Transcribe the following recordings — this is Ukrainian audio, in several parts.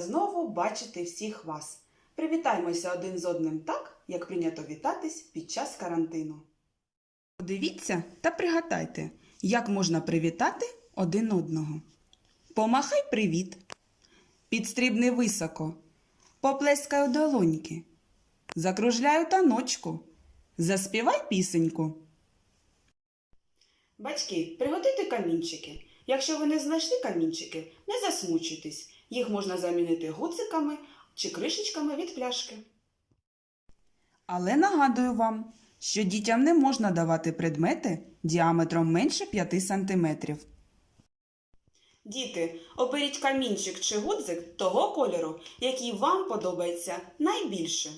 знову бачити всіх вас. Привітаймося один з одним так, як прийнято вітатись під час карантину. Подивіться та пригадайте, як можна привітати один одного. Помахай привіт. Підстрибни високо. Поплескай у долоньки. Закружляй у таночку. Заспівай пісеньку. Батьки, приготуйте камінчики. Якщо ви не знайшли камінчики, не засмучуйтесь. Їх можна замінити гуциками чи кришечками від пляшки. Але нагадую вам, що дітям не можна давати предмети діаметром менше 5 см. Діти, оберіть камінчик чи гудзик того кольору, який вам подобається найбільше.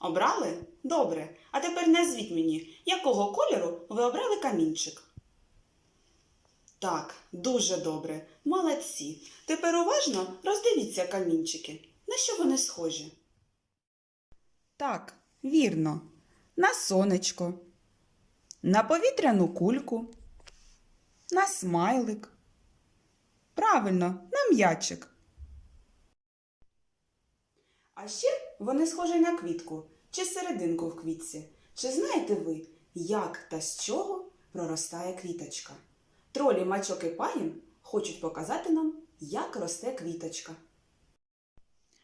Обрали? Добре. А тепер назвіть мені, якого кольору ви обрали камінчик. Так, дуже добре. Молодці. Тепер уважно роздивіться камінчики. На що вони схожі? Так, вірно. На сонечко, на повітряну кульку, на смайлик. Правильно, на м'ячик. А ще вони схожі на квітку чи серединку в квітці. Чи знаєте ви, як та з чого проростає квіточка? Тролі мачок і паїн хочуть показати нам, як росте квіточка.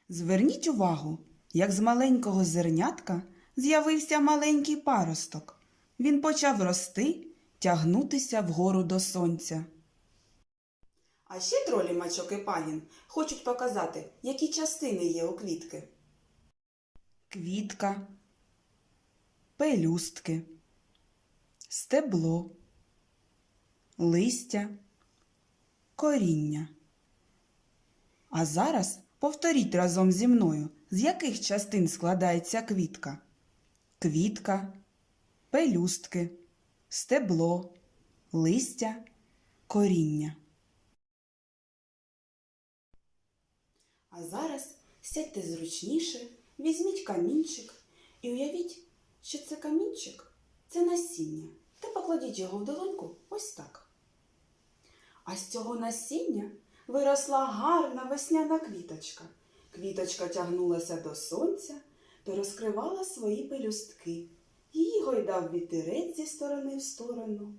Зверніть увагу, як з маленького зернятка з'явився маленький паросток. Він почав рости, тягнутися вгору до сонця. А ще тролі мачок і паїн хочуть показати, які частини є у квітки. Квітка, пелюстки, стебло, листя, коріння. А зараз повторіть разом зі мною, з яких частин складається квітка. Квітка, пелюстки, стебло, листя, коріння. А зараз сядьте зручніше, візьміть камінчик і уявіть, що це камінчик це насіння. Та покладіть його в долоньку ось так. А з цього насіння виросла гарна весняна квіточка. Квіточка тягнулася до сонця та розкривала свої пелюстки. Її гойдав вітерець зі сторони в сторону.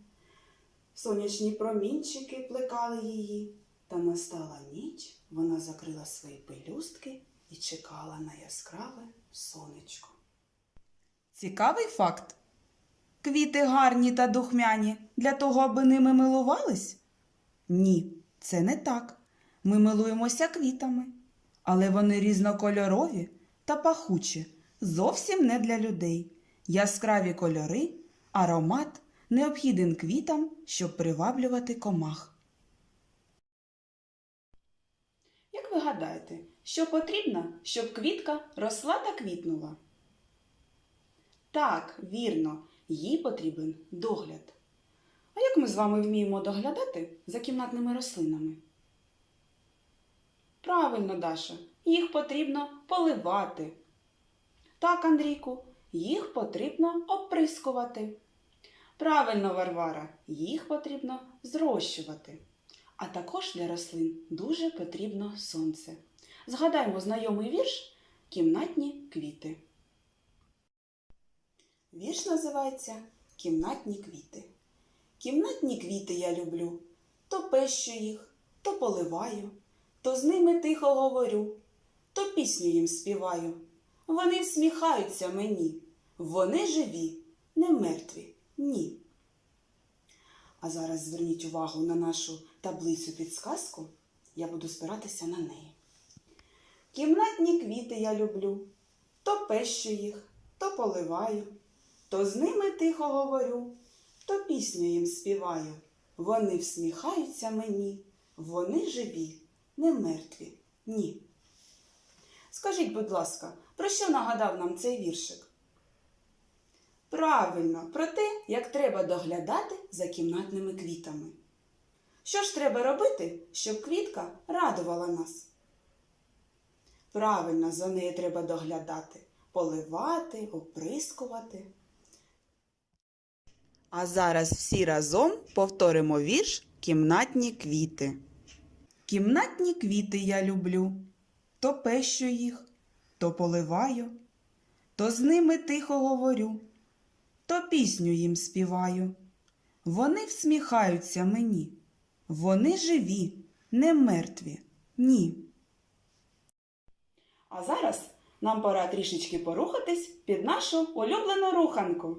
Сонячні промінчики плекали її, та настала ніч, вона закрила свої пелюстки і чекала на яскраве сонечко. Цікавий факт. Квіти гарні та духмяні для того, аби ними милувались? Ні, це не так. Ми милуємося квітами, але вони різнокольорові та пахучі, зовсім не для людей. Яскраві кольори, аромат необхіден квітам, щоб приваблювати комах. Як ви гадаєте, що потрібно, щоб квітка росла та квітнула? Так, вірно, їй потрібен догляд. Як ми з вами вміємо доглядати за кімнатними рослинами? Правильно, Даша, їх потрібно поливати. Так, Андрійку, їх потрібно оприскувати. Правильно, Варвара, їх потрібно зрощувати. А також для рослин дуже потрібно сонце. Згадаймо знайомий вірш Кімнатні квіти. Вірш називається Кімнатні квіти. Кімнатні квіти я люблю, то пещу їх, то поливаю, то з ними тихо говорю, то пісню їм співаю. Вони всміхаються мені, вони живі, не мертві, ні. А зараз зверніть увагу на нашу таблицю підсказку, я буду спиратися на неї. Кімнатні квіти я люблю, то пещу їх, то поливаю, то з ними тихо говорю, то пісню їм співаю. Вони всміхаються мені, вони живі, не мертві, ні. Скажіть, будь ласка, про що нагадав нам цей віршик? Правильно, про те, як треба доглядати за кімнатними квітами. Що ж треба робити, щоб квітка радувала нас? Правильно, за нею треба доглядати, поливати, оприскувати. А зараз всі разом повторимо вірш Кімнатні квіти. Кімнатні квіти я люблю, то пещу їх, то поливаю, то з ними тихо говорю, то пісню їм співаю. Вони всміхаються мені, вони живі, не мертві, ні. А зараз нам пора трішечки порухатись під нашу улюблену руханку.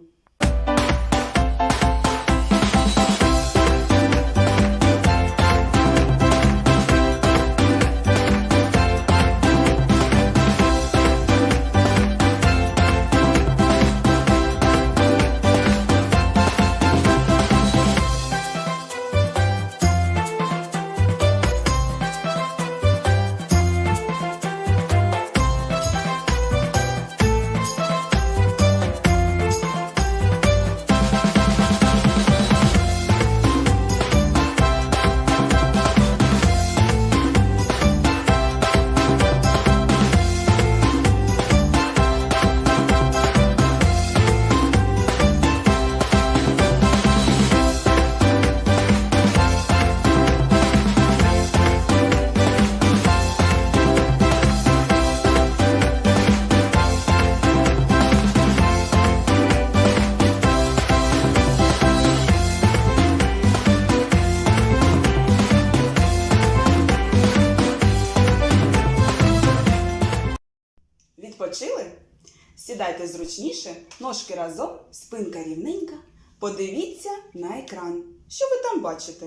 Ножки разом, спинка рівненька. Подивіться на екран. Що ви там бачите?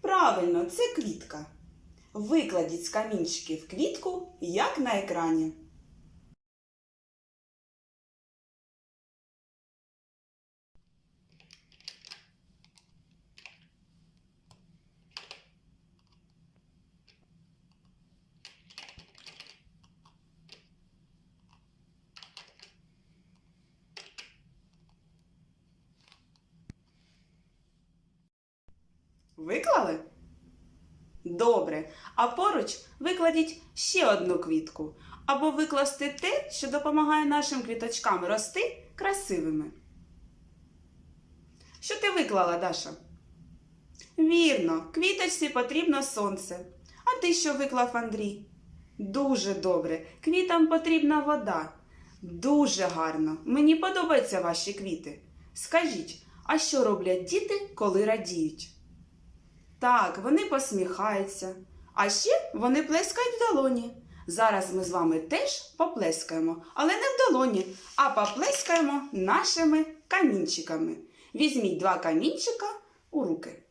Правильно, це квітка. Викладіть з камінчиків квітку, як на екрані. Виклали? Добре. А поруч викладіть ще одну квітку. Або викласти те, що допомагає нашим квіточкам рости красивими. Що ти виклала, Даша? Вірно, квіточці потрібно сонце. А ти що виклав, Андрій? Дуже добре. Квітам потрібна вода. Дуже гарно. Мені подобаються ваші квіти. Скажіть, а що роблять діти, коли радіють? Так, вони посміхаються. А ще вони плескають в долоні. Зараз ми з вами теж поплескаємо, але не в долоні, а поплескаємо нашими камінчиками. Візьміть два камінчика у руки.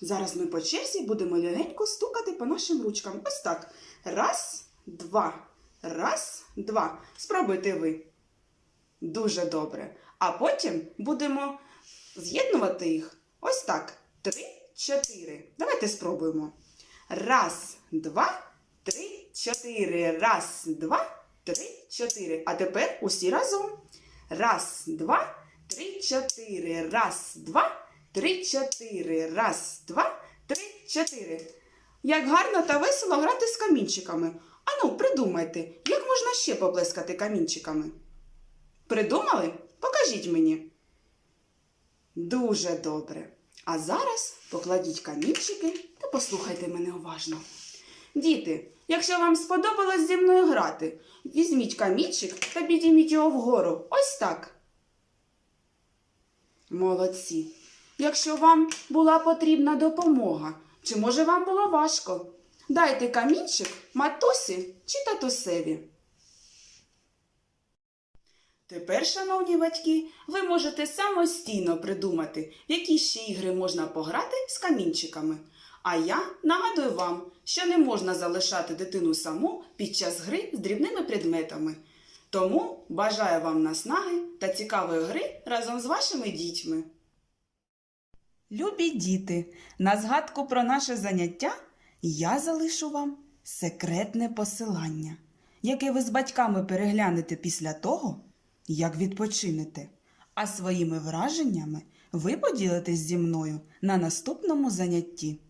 Зараз ми по черзі будемо легенько стукати по нашим ручкам. Ось так. Раз, два. Раз, два. Спробуйте ви. Дуже добре. А потім будемо з'єднувати їх ось так. Три, чотири. Давайте спробуємо. Раз, два, три, чотири. Раз, два, три, чотири. А тепер усі разом. Раз, два, три, чотири. Раз, два, три, чотири. Раз, два, три, чотири. Як гарно та весело грати з камінчиками. Ану, придумайте, як можна ще поплескати камінчиками? Придумали? Покажіть мені. Дуже добре. А зараз покладіть камінчики та послухайте мене уважно. Діти, якщо вам сподобалось зі мною грати, візьміть камінчик та підійміть його вгору. Ось так. Молодці. Якщо вам була потрібна допомога, чи може вам було важко, дайте камінчик матусі чи татусеві. Тепер, шановні батьки, ви можете самостійно придумати, які ще ігри можна пограти з камінчиками. А я нагадую вам, що не можна залишати дитину саму під час гри з дрібними предметами. Тому бажаю вам наснаги та цікавої гри разом з вашими дітьми. Любі діти, на згадку про наше заняття я залишу вам секретне посилання, яке ви з батьками переглянете після того, як відпочинете. А своїми враженнями ви поділитесь зі мною на наступному занятті.